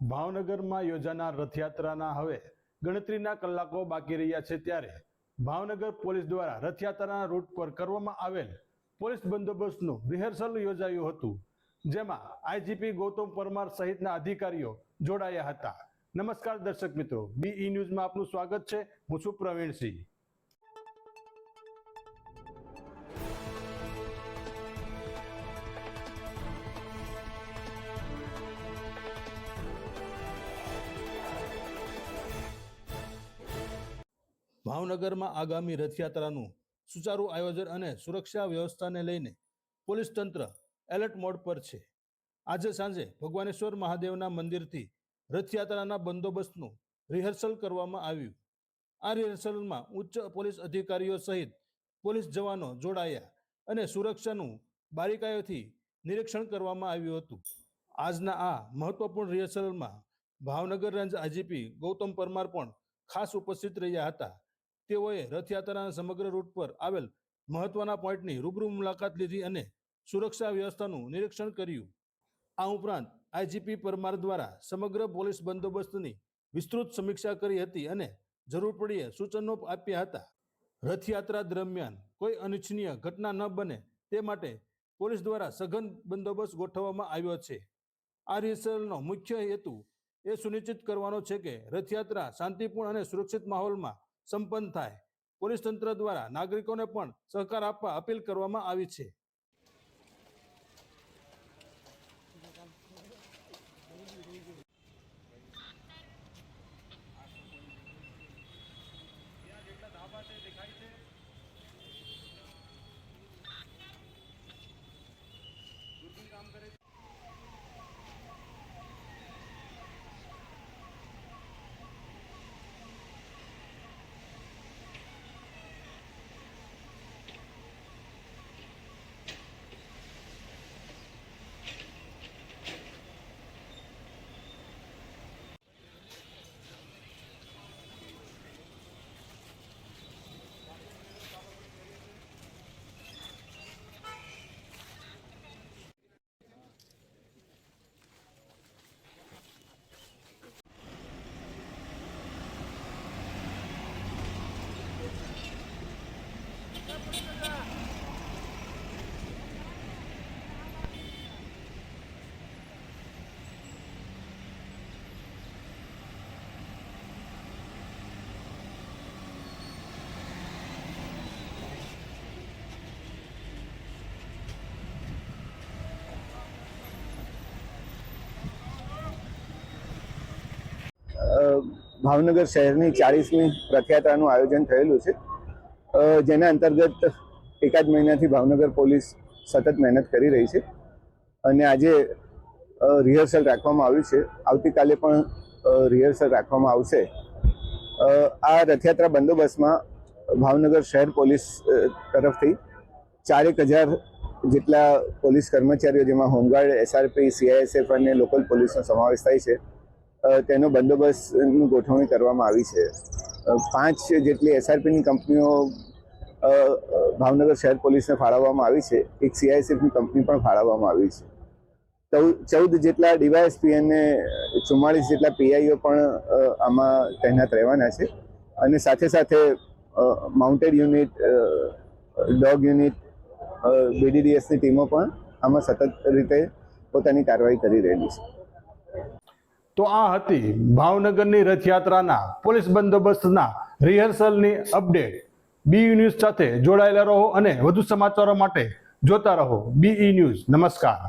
ભાવનગરમાં યોજાનાર રથયાત્રાના હવે ગણતરીના કલાકો બાકી રહ્યા છે ત્યારે ભાવનગર પોલીસ દ્વારા રથયાત્રાના રૂટ પર કરવામાં આવેલ પોલીસ બંદોબસ્તનું રિહર્સલ યોજાયું હતું, જેમાં આઈજીપી ગૌતમ પરમાર સહિતના અધિકારીઓ જોડાયા હતા. નમસ્કાર દર્શક મિત્રો બીઈ ન્યૂઝમાં આપનું સ્વાગત છે. હું છું પ્રવીણસિંહ. ભાવનગરમાં આગામી રથયાત્રાનું સુચારુ આયોજન અને સુરક્ષા વ્યવસ્થાને લઈને પોલીસ તંત્ર એલર્ટ મોડ પર છે. આજે સાંજે ભગવાનેશ્વર મહાદેવના મંદિરથી રથયાત્રાના બંદોબસ્તનું રિહર્સલ કરવામાં આવ્યું. આ રિહર્સલમાં ઉચ્ચ પોલીસ અધિકારીઓ સહિત પોલીસ જવાનો જોડાયા અને સુરક્ષાનું બારીકાઈઓથી નિરીક્ષણ કરવામાં આવ્યું હતું. આજના આ મહત્વપૂર્ણ રિહર્સલમાં ભાવનગર રેન્જ આઈજીપી ગૌતમ પરમાર પણ ખાસ ઉપસ્થિત રહ્યા હતા. તેઓએ રથયાત્રાના સમગ્ર રૂટ પર આવેલ મહત્વના પોઈન્ટની રૂબરૂ મુલાકાત લીધી અને સુરક્ષા વ્યવસ્થાનું નિરીક્ષણ કર્યું. આ ઉપરાંત આઈજીપી પરમાર દ્વારા સમગ્ર પોલીસ બંદોબસ્તની વિસ્તૃત સમીક્ષા કરી હતી અને જરૂર પડીએ સૂચનો આપ્યા હતા. રથયાત્રા દરમિયાન કોઈ અનિચ્છનીય ઘટના ન બને તે માટે પોલીસ દ્વારા સઘન બંદોબસ્ત ગોઠવવામાં આવ્યો છે. આ રિહર્સલનો મુખ્ય હેતુ એ સુનિશ્ચિત કરવાનો છે કે રથયાત્રા શાંતિપૂર્ણ અને સુરક્ષિત માહોલમાં સંપન્ન થાય. પોલીસ તંત્ર દ્વારા નાગરિકોને પણ સહકાર આપવા અપીલ કરવામાં આવી છે. અ, ભાવનગર શહેરની ચાળીસમી રથયાત્રાનું આયોજન થયેલું છે. જેના અંતર્ગત એકાદ મહિનાથી ભાવનગર પોલીસ સતત મહેનત કરી રહી છે અને આજે રિહર્સલ રાખવામાં આવ્યું છે. આવતીકાલે પણ રિહર્સલ રાખવામાં આવશે. આ રથયાત્રા બંદોબસ્તમાં ભાવનગર શહેર પોલીસ તરફથી ચારેક હજાર જેટલા પોલીસ કર્મચારીઓ, જેમાં હોમગાર્ડ, એસઆરપી, સીઆઈએસએફ અને લોકલ પોલીસનો સમાવેશ થાય છે તેનો બંદોબસ્તની ગોઠવણી કરવામાં આવી છે. પાંચ જેટલી એસઆરપીની કંપનીઓ ભાવનગર શહેર પોલીસને ફાળવવામાં આવી છે. એક સીઆઈએસએફની કંપની પણ ફાળવવામાં આવી છે. ચૌદ જેટલા ડીવાયએસપી અને ચુમ્માળીસ જેટલા પીઆઈઓ પણ આમાં તૈનાત રહેવાના છે. અને સાથે સાથે માઉન્ટેડ યુનિટ ડોગ યુનિટ બીડીડીએસની ટીમો પણ આમાં સતત રીતે પોતાની કાર્યવાહી કરી રહેલી છે. તો આ હતી ભાવનગરની રથયાત્રાના પોલીસ બંદોબસ્તના રિહર્સલની અપડેટ. બીઈ ન્યૂઝ સાથે જોડાયેલા રહો અને વધુ સમાચારો માટે જોતા રહો બીઈ ન્યૂઝ નમસ્કાર.